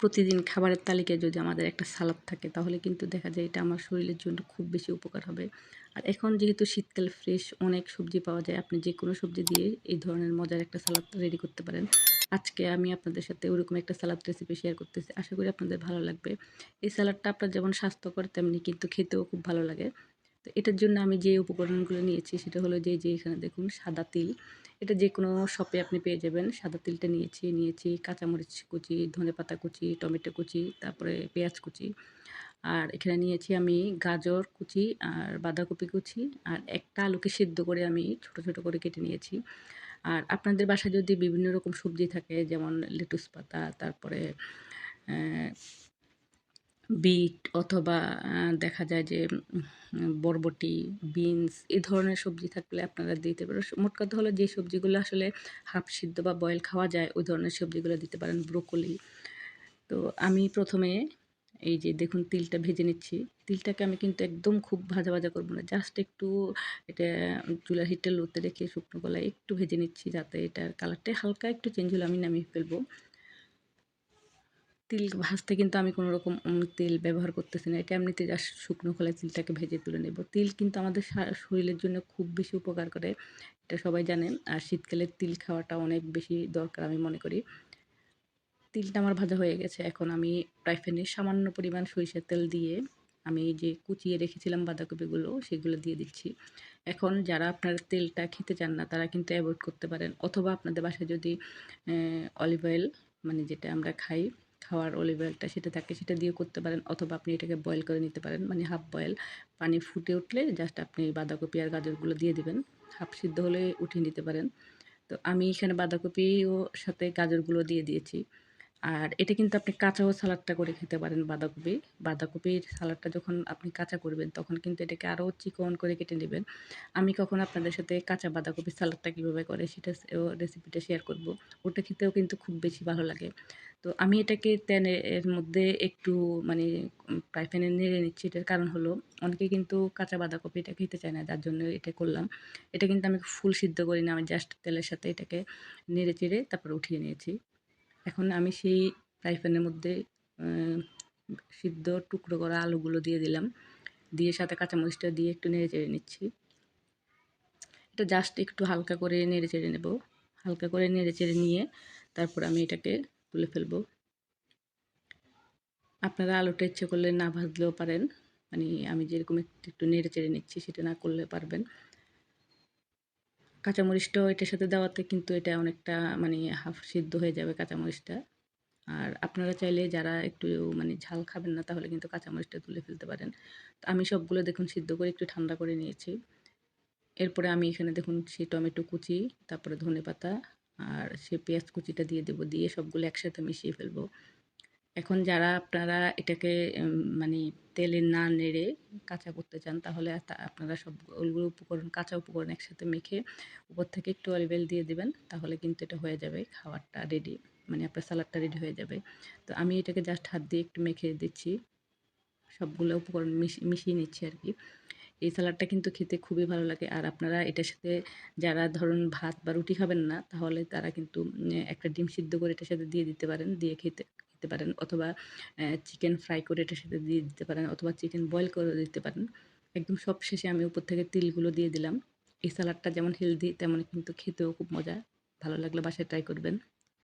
প্রতিদিন খাবারের তালিকায় যদি আমাদের একটা সালাদ থাকে, তাহলে কিন্তু দেখা যায় এটা আমার শরীরের জন্য খুব বেশি উপকার হবে। আর এখন যেহেতু শীতকাল ফ্রেশ অনেক সবজি পাওয়া যায়, আপনি যে কোনো সবজি দিয়ে এই ধরনের মজার একটা সালাদ রেডি করতে পারেন। আজকে আমি আপনাদের সাথে ওরকম একটা সালাদ রেসিপি শেয়ার করতেছি। আশা করি আপনাদের ভালো লাগবে। এই সালাদটা আপনার যেমন স্বাস্থ্যকর, তেমনি কিন্তু খেতেও খুব ভালো লাগে। তো এটার জন্য আমি যে উপকরণগুলো নিয়েছি, সেটা হলো যে যে এখানে দেখুন সাদা তিল। এটা যে কোনো শপে আপনি পেয়ে যাবেন। সাদা তিলটা নিয়েছি নিয়েছি কাঁচামরিচ কুচি ধনে পাতা কুচি, টমেটো কুচি, তারপরে পেঁয়াজ কুচি। আর এখানে নিয়েছি আমি গাজর কুচি আর বাঁধাকপি কুচি। আর একটা আলুকে সিদ্ধ করে আমি ছোট ছোট করে কেটে নিয়েছি। আর আপনাদের বাসায় যদি বিভিন্ন রকম সবজি থাকে, যেমন লেটুস পাতা, তারপরে বিট অথবা দেখা যায় যে বরবটি, বিনস এই ধরনের সবজি থাকলে আপনারা দিতে পারেন। মোট কথা হলো যে সবজিগুলো আসলে হাফ সিদ্ধ বা বয়েল খাওয়া যায়, ওই ধরনের সবজিগুলো দিতে পারেন ব্রোকলি তো আমি প্রথমে এই যে দেখুন তিলটা ভেজে নিচ্ছি। তিলটাকে আমি কিন্তু একদম খুব ভাজা ভাজা করব না জাস্ট একটু এটা চুলার হিটটা লোতে রেখে শুকনো গলায় একটু ভেজে নিচ্ছি, যাতে এটার কালারটা হালকা একটু চেঞ্জ হলে আমি নামিয়ে ফেলব। তিল ভাজতে কিন্তু আমি কোনো রকম তেল ব্যবহার করতেছি না। এটা এমনিতে জাস্ট শুকনো খোলায় তিলটাকে ভেজে তুলে নেব। তিল কিন্তু আমাদের শরীরের জন্য খুব বেশি উপকার করে, এটা সবাই জানেন আর শীতকালে তিল খাওয়াটা অনেক বেশি দরকার আমি মনে করি। তিলটা আমার ভাজা হয়ে গেছে। এখন আমি ফ্যানে সামান্য পরিমাণ সরিষার তেল দিয়ে আমি যে কুচিয়ে রেখেছিলাম বাঁধাকপিগুলো, সেগুলো দিয়ে দিচ্ছি। এখন যারা আপনার তেলটা খেতে চান না, তারা কিন্তু অ্যাভয়েড করতে পারেন। অথবা আপনাদের বাসায় যদি অলিভ অয়েল মানে যেটা আমরা খাই খাওয়ার অলিভ অয়েলটা সেটা থাকে সেটা দিয়ে করতে পারেন অথবা আপনি এটাকে বয়েল করে নিতে পারেন মানে হাফ বয়েল পানি ফুটে উঠলে জাস্ট আপনি বাঁধাকপি আর গাজরগুলো দিয়ে দিবেন হাফ সিদ্ধ হলে উঠিয়ে নিতে পারেন। তো আমি এখানে বাঁধাকপি ও সাথে গাজরগুলো দিয়ে দিয়েছি। আর এটা কিন্তু আপনি কাঁচাও সালাডটা করে খেতে পারেন বাঁধাকপি। বাঁধাকপির সালাডটা যখন আপনি কাঁচা করবেন তখন কিন্তু এটাকে আরও চিকন করে কেটে নেবেন। আমি কখন আপনাদের সাথে কাঁচা বাঁধাকপির সালাডটা কীভাবে করে সেটা রেসিপিটা শেয়ার করব। ওটা খেতেও কিন্তু খুব বেশি ভালো লাগে। তো আমি এটাকে তেলের মধ্যে একটু মানে প্যানে নেড়ে নিচ্ছি। এটার কারণ হলো, অনেকে কিন্তু কাঁচা বাঁধাকপি এটা খেতে চায় না, যার জন্য এটা করলাম। এটা কিন্তু আমি ফুল সিদ্ধ করি না, আমি জাস্ট তেলের সাথে এটাকে নেড়ে চেড়ে তারপর উঠিয়ে নিয়েছি। এখন আমি সেই প্যানের মধ্যে সিদ্ধ টুকরো করা আলুগুলো দিয়ে দিলাম। দিয়ে সাথে কাঁচামরিচটা দিয়ে একটু নেড়ে চেড়ে নিচ্ছি। এটা জাস্ট একটু হালকা করে নেড়ে চেড়ে নেব। হালকা করে নেড়ে চেড়ে নিয়ে তারপর আমি এটাকে তুলে ফেলব। আপনারা আলুটা ইচ্ছে করলে না ভাজলেও পারেন। মানে আমি যেরকম একটু একটু নেড়ে চেড়ে নিচ্ছি, সেটা না করলে পারবেন। কাঁচামরিচটাও এটার সাথে দেওয়াতে কিন্তু এটা অনেকটা মানে হাফ সিদ্ধ হয়ে যাবে কাঁচামরিচটা। আর আপনারা চাইলে যারা একটু মানে ঝাল খাবেন না, তাহলে কিন্তু কাঁচামরিচটা তুলে ফেলতে পারেন। তো আমি সবগুলো দেখুন সিদ্ধ করে একটু ঠান্ডা করে নিয়েছি। এরপরে আমি এখানে দেখুন সেই টমেটো কুচি, তারপরে ধনে পাতা আর সে পেঁয়াজ কুচিটা দিয়ে দেবো, দিয়ে সবগুলো একসাথে মিশিয়ে ফেলব। এখন যারা আপনারা এটাকে মানে তেলে না নেড়ে কাঁচা করতে চান, তাহলে আপনারা সবগুলো উপকরণ, কাঁচা উপকরণ একসাথে মেখে উপর থেকে একটু অলিভ অয়েল দিয়ে দেবেন, তাহলে কিন্তু এটা হয়ে যাবে, খাবারটা রেডি মানে আপনার সালাডটা রেডি হয়ে যাবে। তো আমি এটাকে জাস্ট হাত দিয়ে একটু মেখে দিচ্ছি, সবগুলো উপকরণ মিশিয়ে নিচ্ছি আর কি। এই স্যালাডটা কিন্তু খেতে খুবই ভালো লাগে। আর আপনারা এটার সাথে যারা ধরুন ভাত বা রুটি খাবেন না, তাহলে তারা কিন্তু একটা ডিম সিদ্ধ করে এটার সাথে দিয়ে দিতে পারেন, দিয়ে খেতে খেতে পারেন। অথবা চিকেন ফ্রাই করে এটার সাথে দিয়ে দিতে পারেন, অথবা চিকেন বয়েল করে দিতে পারেন। একদম সব শেষে আমি উপর থেকে তিলগুলো দিয়ে দিলাম। এই স্যালাডটা যেমন হেলদি তেমন কিন্তু খেতেও খুব মজা। ভালো লাগলে বাসায় ট্রাই করবেন।